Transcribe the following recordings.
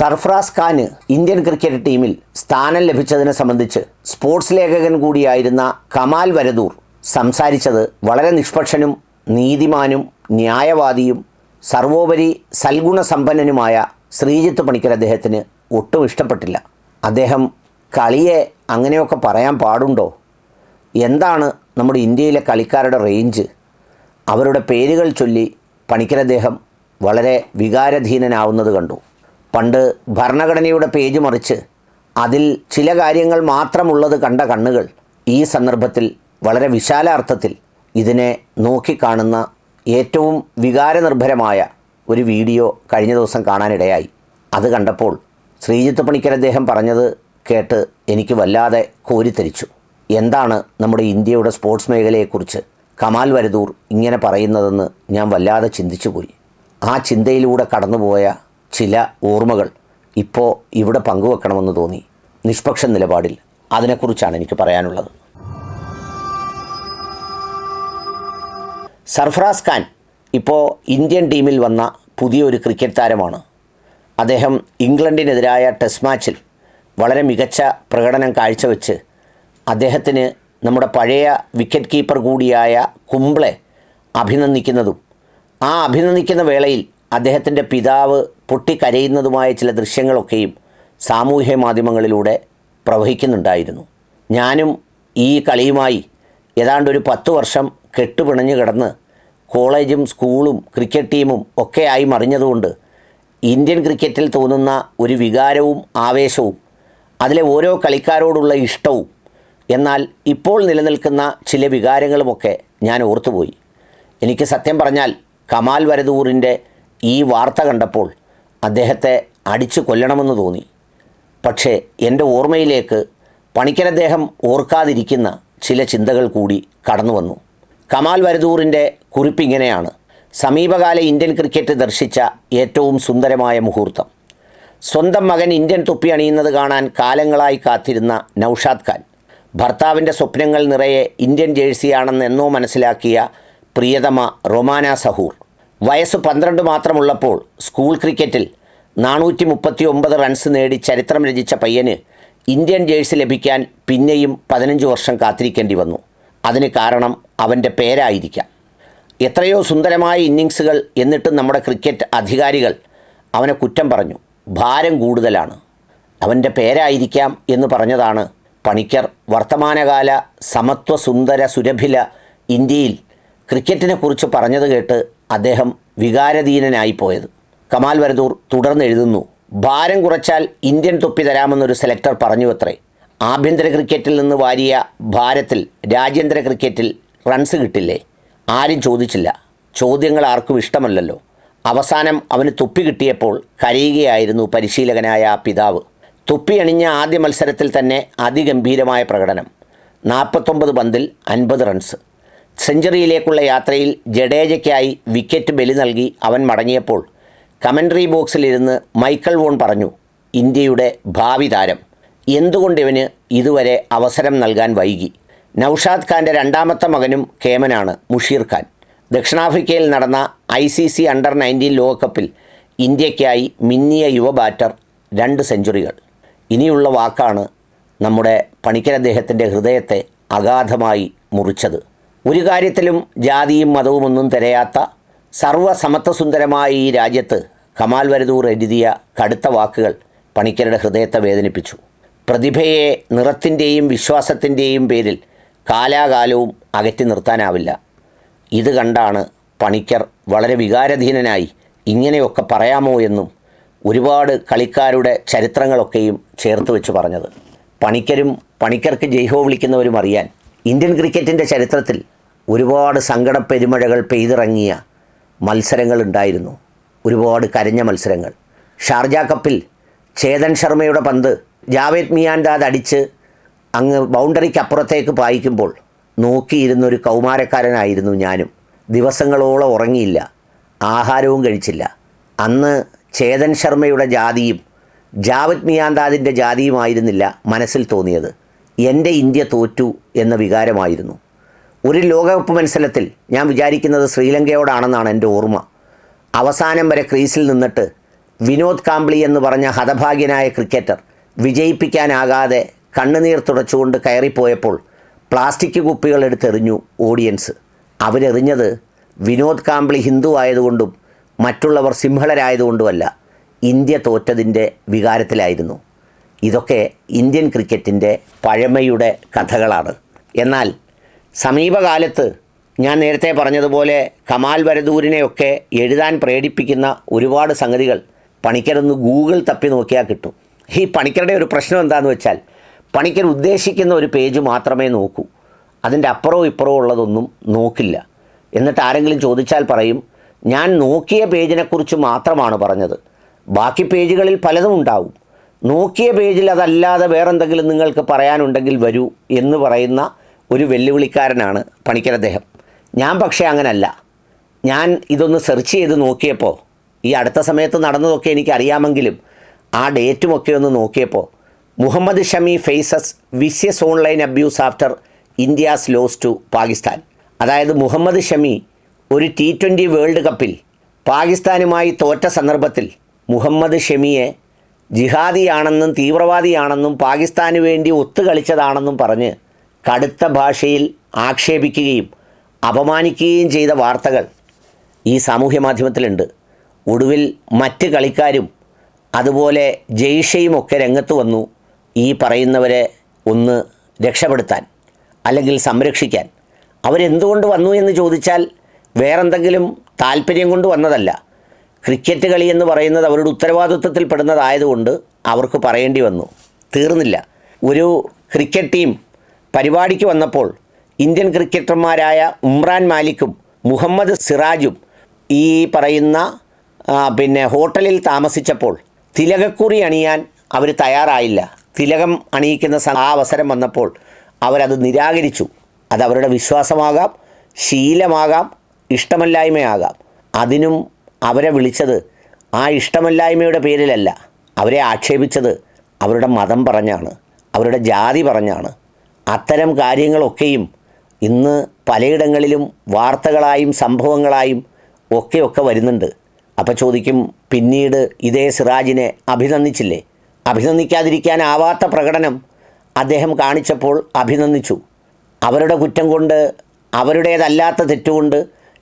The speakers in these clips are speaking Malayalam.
സർഫറാസ് ഖാന് ഇന്ത്യൻ ക്രിക്കറ്റ് ടീമിൽ സ്ഥാനം ലഭിച്ചതിനെ സംബന്ധിച്ച് സ്പോർട്സ് ലേഖകൻ കൂടിയായിരുന്ന കമാൽ വരദൂർ സംസാരിച്ചത് വളരെ നിഷ്പക്ഷനും നീതിമാനും ന്യായവാദിയും സർവോപരി സൽഗുണസമ്പന്നനുമായ ശ്രീജിത്ത് പണിക്കർ അദ്ദേഹത്തിന് ഒട്ടും ഇഷ്ടപ്പെട്ടില്ല. അദ്ദേഹം കളിയെ അങ്ങനെയൊക്കെ പറയാൻ പാടുണ്ടോ? എന്താണ് നമ്മുടെ ഇന്ത്യയിലെ കളിക്കാരുടെ റേഞ്ച്? അവരുടെ പേരുകൾ ചൊല്ലി പണിക്കർ അദ്ദേഹം വളരെ വികാരധീനനാവുന്നത് കണ്ടു. പണ്ട് ഭരണഘടനയുടെ പേജ് മറിച്ച് അതിൽ ചില കാര്യങ്ങൾ മാത്രമുള്ളത് കണ്ട കണ്ണുകൾ ഈ സന്ദർഭത്തിൽ വളരെ വിശാലാർത്ഥത്തിൽ ഇതിനെ നോക്കിക്കാണുന്ന ഏറ്റവും വികാരനിർഭരമായ ഒരു വീഡിയോ കഴിഞ്ഞ ദിവസം കാണാനിടയായി. അത് കണ്ടപ്പോൾ ശ്രീജിത്ത് പണിക്കർ അദ്ദേഹം പറഞ്ഞത് കേട്ട് എനിക്ക് വല്ലാതെ കോരിത്തരിച്ചു. എന്താണ് നമ്മുടെ ഇന്ത്യയുടെ സ്പോർട്സ് മേഖലയെക്കുറിച്ച് കമാൽ വരദൂർ ഇങ്ങനെ പറയുന്നതെന്ന് ഞാൻ വല്ലാതെ ചിന്തിച്ചുപോയി. ആ ചിന്തയിലൂടെ കടന്നുപോയ ചില ഓർമ്മകൾ ഇപ്പോൾ ഇവിടെ പങ്കുവെക്കണമെന്ന് തോന്നി. നിഷ്പക്ഷ നിലപാടിൽ അതിനെക്കുറിച്ചാണ് എനിക്ക് പറയാനുള്ളത്. സർഫറാസ് ഖാൻ ഇപ്പോൾ ഇന്ത്യൻ ടീമിൽ വന്ന പുതിയൊരു ക്രിക്കറ്റ് താരമാണ്. അദ്ദേഹം ഇംഗ്ലണ്ടിനെതിരായ ടെസ്റ്റ് മാച്ചിൽ വളരെ മികച്ച പ്രകടനം കാഴ്ചവെച്ച് അദ്ദേഹത്തിന് നമ്മുടെ പഴയ വിക്കറ്റ് കീപ്പർ കൂടിയായ കുംബ്ലെ അഭിനന്ദിക്കുന്നതും ആ അഭിനന്ദിക്കുന്ന വേളയിൽ അദ്ദേഹത്തിന്റെ പിതാവ് പൊട്ടിക്കരയുന്നതുമായ ചില ദൃശ്യങ്ങളൊക്കെയും സാമൂഹ്യ മാധ്യമങ്ങളിലൂടെ പ്രവഹിക്കുന്നുണ്ടായിരുന്നു. ഞാനും ഈ കളിയുമായി ഏതാണ്ട് ഒരു പത്ത് വർഷം കെട്ടുപിണഞ്ഞു കിടന്ന് കോളേജും സ്കൂളും ക്രിക്കറ്റ് ടീമും ഒക്കെ ആയി മറിഞ്ഞതുകൊണ്ട് ഇന്ത്യൻ ക്രിക്കറ്റിൽ തോന്നുന്ന ഒരു വികാരവും ആവേശവും അതിലെ ഓരോ കളിക്കാരോടുള്ള ഇഷ്ടവും എന്നാൽ ഇപ്പോൾ നിലനിൽക്കുന്ന ചില വികാരങ്ങളുമൊക്കെ ഞാൻ ഓർത്തുപോയി. എനിക്ക് സത്യം പറഞ്ഞാൽ കമാൽ വരദൂറിന്റെ ഈ വാർത്ത കണ്ടപ്പോൾ അദ്ദേഹത്തെ അടിച്ചു കൊല്ലണമെന്ന് തോന്നി. പക്ഷേ എന്റെ ഓർമ്മയിലേക്ക് പണിക്കരദ്ദേഹം ഓർക്കാതിരിക്കുന്ന ചില ചിന്തകൾ കൂടി കടന്നു വന്നു. കമാൽ വരദൂറിന്റെ കുറിപ്പിങ്ങനെയാണ് സമീപകാല ഇന്ത്യൻ ക്രിക്കറ്റ് ദർശിച്ച ഏറ്റവും സുന്ദരമായ മുഹൂർത്തം. സ്വന്തം മകൻ ഇന്ത്യൻ തൊപ്പി അണിയുന്നത് കാണാൻ കാലങ്ങളായി കാത്തിരുന്ന നൌഷാദ് ഖാൻ. ഭർത്താവിന്റെ സ്വപ്നങ്ങൾ നിറയെ ഇന്ത്യൻ ജേഴ്സിയാണെന്ന് എന്നോ മനസ്സിലാക്കിയ പ്രിയതമ റൊമാന സഹൂർ. വയസ്സ് പന്ത്രണ്ട് മാത്രമുള്ളപ്പോൾ സ്കൂൾ ക്രിക്കറ്റിൽ നാനൂറ്റി മുപ്പത്തി ഒമ്പത് റൺസ് നേടി ചരിത്രം രചിച്ച പയ്യന് ഇന്ത്യൻ ജേഴ്സി ലഭിക്കാൻ പിന്നെയും പതിനഞ്ച് വർഷം കാത്തിരിക്കേണ്ടി വന്നു. അതിന് കാരണം അവന്റെ പേരായിരിക്കാം. എത്രയോ സുന്ദരമായ ഇന്നിങ്സുകൾ എന്നിട്ടും നമ്മുടെ ക്രിക്കറ്റ് അധികാരികൾ അവനെ കുറ്റം പറഞ്ഞു. ഭാരം കൂടുതലാണ്. അവന്റെ പേരായിരിക്കാം എന്ന് പറഞ്ഞതാണ് പണിക്കർ വർത്തമാനകാല സമത്വ സുന്ദര സുരഭില ഇന്ത്യയിൽ ക്രിക്കറ്റിനെക്കുറിച്ച് പറഞ്ഞത് കേട്ട് അദ്ദേഹം വികാരധീനനായിപ്പോയത് കമാൽ വരദൂർ തുടർന്ന് എഴുതുന്നു ഭാരം കുറച്ചാൽ ഇന്ത്യൻ തൊപ്പി തരാമെന്നൊരു സെലക്ടർ പറഞ്ഞുവത്രേ. ആഭ്യന്തര ക്രിക്കറ്റിൽ നിന്ന് വാരിയ ഭാരത്തിൽ രാജ്യാന്തര ക്രിക്കറ്റിൽ റൺസ് കിട്ടില്ലേ? ആരും ചോദിച്ചില്ല. ചോദ്യങ്ങൾ ആർക്കും ഇഷ്ടമല്ലല്ലോ. അവസാനം അവന് തൊപ്പി കിട്ടിയപ്പോൾ കരയുകയായിരുന്നു പരിശീലകനായ ആ പിതാവ്. തൊപ്പി അണിഞ്ഞ ആദ്യ മത്സരത്തിൽ തന്നെ അതിഗംഭീരമായ പ്രകടനം. നാൽപ്പത്തൊമ്പത് പന്തിൽ അൻപത് റൺസ്. സെഞ്ചുറിയിലേക്കുള്ള യാത്രയിൽ ജഡേജയ്ക്കായി വിക്കറ്റ് ബലി നൽകി അവൻ മടങ്ങിയപ്പോൾ കമൻട്രി ബോക്സിലിരുന്ന് മൈക്കൽ വോൺ പറഞ്ഞു ഇന്ത്യയുടെ ഭാവി താരം. എന്തുകൊണ്ട് ഇവന് ഇതുവരെ അവസരം നൽകാൻ വൈകി? നൌഷാദ് ഖാന്റെ രണ്ടാമത്തെ മകനും കേമനാണ് മുഷീർ ഖാൻ. ദക്ഷിണാഫ്രിക്കയിൽ നടന്ന I C C under nineteen ലോകകപ്പിൽ ഇന്ത്യയ്ക്കായി മിന്നിയ യുവ ബാറ്റർ രണ്ട് സെഞ്ചുറികൾ. ഇനിയുള്ള വാക്കാണ് നമ്മുടെ പണിക്കരദ്ദേഹത്തിന്റെ ഹൃദയത്തെ അഗാധമായി മുറിച്ചത്. ഒരു കാര്യത്തിലും ജാതിയും മതവും ഒന്നും തിരയാത്ത സർവസമത്വസുന്ദരമായ ഈ രാജ്യത്ത് കമാൽ വരദൂർ എഴുതിയ കടുത്ത വാക്കുകൾ പണിക്കരുടെ ഹൃദയത്തെ വേദനിപ്പിച്ചു. പ്രതിഭയെ നിറത്തിന്റെയും വിശ്വാസത്തിന്റെയും പേരിൽ കാലാകാലവും അകറ്റി നിർത്താനാവില്ല. ഇത് കണ്ടാണ് പണിക്കർ വളരെ വികാരധീനനായി ഇങ്ങനെയൊക്കെ പറയാമോ എന്നും ഒരുപാട് കളിക്കാരുടെ ചരിത്രങ്ങളൊക്കെയും ചേർത്ത് വെച്ച് പറഞ്ഞത്. പണിക്കരും പണിക്കർക്ക് ജയ്ഹോ വിളിക്കുന്നവരും അറിയാൻ ഇന്ത്യൻ ക്രിക്കറ്റിന്റെ ചരിത്രത്തിൽ ഒരുപാട് സങ്കടപ്പെരുമഴകൾ പെയ്തിറങ്ങിയ മത്സരങ്ങൾ ഉണ്ടായിരുന്നു ഒരുപാട് കരഞ്ഞ മത്സരങ്ങൾ. ഷാർജ കപ്പിൽ ചേതൻ ശർമ്മയുടെ പന്ത് ജാവേദ് മിയാൻദാദ് അടിച്ച് അങ്ങ് ബൗണ്ടറിക്ക് അപ്പുറത്തേക്ക് പായിക്കുമ്പോൾ നോക്കിയിരുന്നൊരു കൗമാരക്കാരനായിരുന്നു ഞാനും. ദിവസങ്ങളോളം ഉറങ്ങിയില്ല. ആഹാരവും കഴിച്ചില്ല. അന്ന് ചേതൻ ശർമ്മയുടെ ജാതിയും ജാവത് മിയാന്താദിന്റെ ജാതിയുമായിരുന്നില്ല മനസ്സിൽ തോന്നിയത്. എന്റെ ഇന്ത്യ തോറ്റു എന്ന വികാരമായിരുന്നു. ഒരു ലോകകപ്പ് മത്സരത്തിൽ ഞാൻ വിചാരിക്കുന്നത് ശ്രീലങ്കയോടാണെന്നാണ് എന്റെ ഓർമ്മ. അവസാനം വരെ ക്രീസിൽ നിന്നിട്ട് വിനോദ് കാംബ്ലി എന്ന് പറഞ്ഞ ഹതഭാഗ്യനായ ക്രിക്കറ്റർ വിജയിപ്പിക്കാനാകാതെ കണ്ണുനീർ തുടച്ചുകൊണ്ട് കയറിപ്പോയപ്പോൾ പ്ലാസ്റ്റിക് കുപ്പികൾ എടുത്തെറിഞ്ഞു ഓഡിയൻസ്. അവരെറിഞ്ഞത് വിനോദ് കാംബ്ലി ഹിന്ദു ആയതുകൊണ്ടും മറ്റുള്ളവർ സിംഹളരായതുകൊണ്ടുമല്ല ഇന്ത്യ തോറ്റതിന്റെ വികാരത്തിലായിരുന്നു. ഇതൊക്കെ ഇന്ത്യൻ ക്രിക്കറ്റിന്റെ പഴമയുടെ കഥകളാണ്. എന്നാൽ സമീപകാലത്ത് ഞാൻ നേരത്തെ പറഞ്ഞതുപോലെ കമാൽ വരദൂരിനെയൊക്കെ എഴുതാൻ പ്രേരിപ്പിക്കുന്ന ഒരുപാട് സംഗതികൾ പണിക്കരൊന്ന് ഗൂഗിൾ തപ്പി നോക്കിയാൽ കിട്ടും. ഈ പണിക്കരുടെ ഒരു പ്രശ്നം എന്താണെന്ന് വെച്ചാൽ പണിക്കർ ഉദ്ദേശിക്കുന്ന ഒരു പേജ് മാത്രമേ നോക്കൂ. അതിന്റെ അപ്പുറവും ഇപ്പുറവും ഉള്ളതൊന്നും നോക്കില്ല. എന്നിട്ട് ആരെങ്കിലും ചോദിച്ചാൽ പറയും ഞാൻ നോക്കിയ പേജിനെക്കുറിച്ച് മാത്രമാണ് പറഞ്ഞത്. ബാക്കി പേജുകളിൽ പലതും ഉണ്ടാവും. നോക്കിയ പേജിൽ അതല്ലാതെ വേറെന്തെങ്കിലും നിങ്ങൾക്ക് പറയാനുണ്ടെങ്കിൽ വരൂ എന്ന് പറയുന്ന ഒരു വെല്ലുവിളിക്കാരനാണ് പണിക്കർ അദ്ദേഹം. ഞാൻ പക്ഷേ അങ്ങനല്ല. ഞാൻ ഇതൊന്ന് സെർച്ച് ചെയ്ത് നോക്കിയപ്പോൾ ഈ അടുത്ത സമയത്ത് നടന്നതൊക്കെ എനിക്കറിയാമെങ്കിലും ആ ഡേറ്റുമൊക്കെ ഒന്ന് നോക്കിയപ്പോൾ Mohammed Shami faces vicious online abuse after India's loss to Pakistan. അതായത് മുഹമ്മദ് ഷമി ഒരു ടി ട്വന്റി വേൾഡ് കപ്പിൽ പാകിസ്ഥാനുമായി തോറ്റ സന്ദർഭത്തിൽ മുഹമ്മദ് ഷമിയെ ജിഹാദിയാണെന്നും തീവ്രവാദിയാണെന്നും പാകിസ്ഥാന് വേണ്ടി ഒത്തുകളിച്ചതാണെന്നും പറഞ്ഞ് കടുത്ത ഭാഷയിൽ ആക്ഷേപിക്കുകയും അപമാനിക്കുകയും ചെയ്ത വാർത്തകൾ ഈ സാമൂഹ്യ മാധ്യമത്തിലുണ്ട്. ഒടുവിൽ മറ്റ് കളിക്കാരും അതുപോലെ ജയ്ഷയും ഒക്കെ രംഗത്ത് വന്നു ഈ പറയുന്നവരെ ഒന്ന് രക്ഷപ്പെടുത്താൻ അല്ലെങ്കിൽ സംരക്ഷിക്കാൻ. അവരെന്തുകൊണ്ട് വന്നു എന്ന് ചോദിച്ചാൽ വേറെന്തെങ്കിലും താല്പര്യം കൊണ്ട് വന്നതല്ല. ക്രിക്കറ്റ് കളി എന്ന് പറയുന്നത് അവരുടെ ഉത്തരവാദിത്വത്തിൽ പെടുന്നതായതുകൊണ്ട് അവർക്ക് പറയേണ്ടി വന്നു. തീർന്നില്ല. ഒരു ക്രിക്കറ്റ് ടീം പരിപാടിക്ക് വന്നപ്പോൾ ഇന്ത്യൻ ക്രിക്കറ്റർമാരായ ഉമ്രാൻ മാലിക്കും മുഹമ്മദ് സിറാജും ഈ പറയുന്ന പിന്നെ ഹോട്ടലിൽ താമസിച്ചപ്പോൾ തിലകക്കുറി അണിയാൻ അവർ തയ്യാറായില്ല. തിലകം അണിയിക്കുന്ന ആ അവസരം വന്നപ്പോൾ അവരത് നിരാകരിച്ചു. അത് അവരുടെ വിശ്വാസമാകാം ശീലമാകാം ഇഷ്ടമല്ലായ്മയാകാം. അതിനും അവരെ വിളിച്ചത് ആ ഇഷ്ടമല്ലായ്മയുടെ പേരിലല്ല. അവരെ ആക്ഷേപിച്ചത് അവരുടെ മതം പറഞ്ഞാണ് അവരുടെ ജാതി പറഞ്ഞാണ്. അത്തരം കാര്യങ്ങളൊക്കെയും ഇന്ന് പലയിടങ്ങളിലും വാർത്തകളായും സംഭവങ്ങളായും ഒക്കെ ഒക്കെ വരുന്നുണ്ട്. അപ്പോൾ ചോദിക്കും പിന്നീട് ഇതേ സിറാജിനെ അഭിനന്ദിച്ചില്ലേ? അഭിനന്ദിക്കാതിരിക്കാനാവാത്ത പ്രകടനം അദ്ദേഹം കാണിച്ചപ്പോൾ അഭിനന്ദിച്ചു. അവരുടെ കുറ്റം കൊണ്ട് അവരുടേതല്ലാത്ത തെറ്റുകൊണ്ട്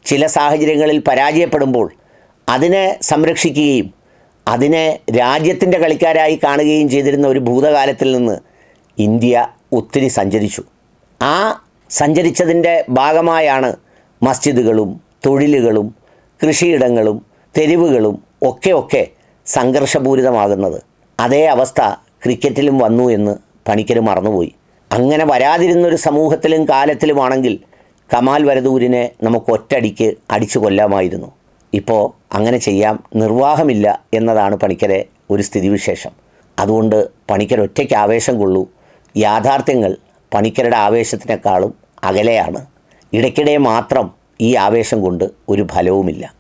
ചില സാഹചര്യങ്ങളിൽ പരാജയപ്പെടുമ്പോൾ അതിനെ സംരക്ഷിക്കുകയും അതിനെ രാജ്യത്തിന്റെ കളിക്കാരായി കാണുകയും ചെയ്തിരുന്ന ഒരു ഭൂതകാലത്തിൽ നിന്ന് ഇന്ത്യ ഒത്തിരി സഞ്ചരിച്ചു. ആ സഞ്ചരിച്ചതിന്റെ ഭാഗമായാണ് മസ്ജിദുകളും തൊഴിലുകളും കൃഷിയിടങ്ങളും തെരുവുകളും ഒക്കെ ഒക്കെ സംഘർഷപൂരിതമാകുന്നത്. അതേ അവസ്ഥ ക്രിക്കറ്റിലും വന്നു എന്ന് പണിക്കർ മറന്നുപോയി. അങ്ങനെ വരാതിരുന്നൊരു സമൂഹത്തിലും കാലത്തിലുമാണെങ്കിൽ കമാൽ വരദൂരിനെ നമുക്ക് ഒറ്റടിക്ക് അടിച്ചു കൊല്ലാമായിരുന്നു. ഇപ്പോൾ അങ്ങനെ ചെയ്യാം നിർവാഹമില്ല എന്നതാണ് പണിക്കരെ ഒരു സ്ഥിതിവിശേഷം. അതുകൊണ്ട് പണിക്കർ ഒറ്റയ്ക്ക് ആവേശം കൊള്ളൂ. യാഥാർത്ഥ്യങ്ങൾ പണിക്കരുടെ ആവേശത്തിനേക്കാളും അകലെയാണ്. ഇടയ്ക്കിടെ മാത്രം ഈ ആവേശം കൊണ്ട് ഒരു ഫലവുമില്ല.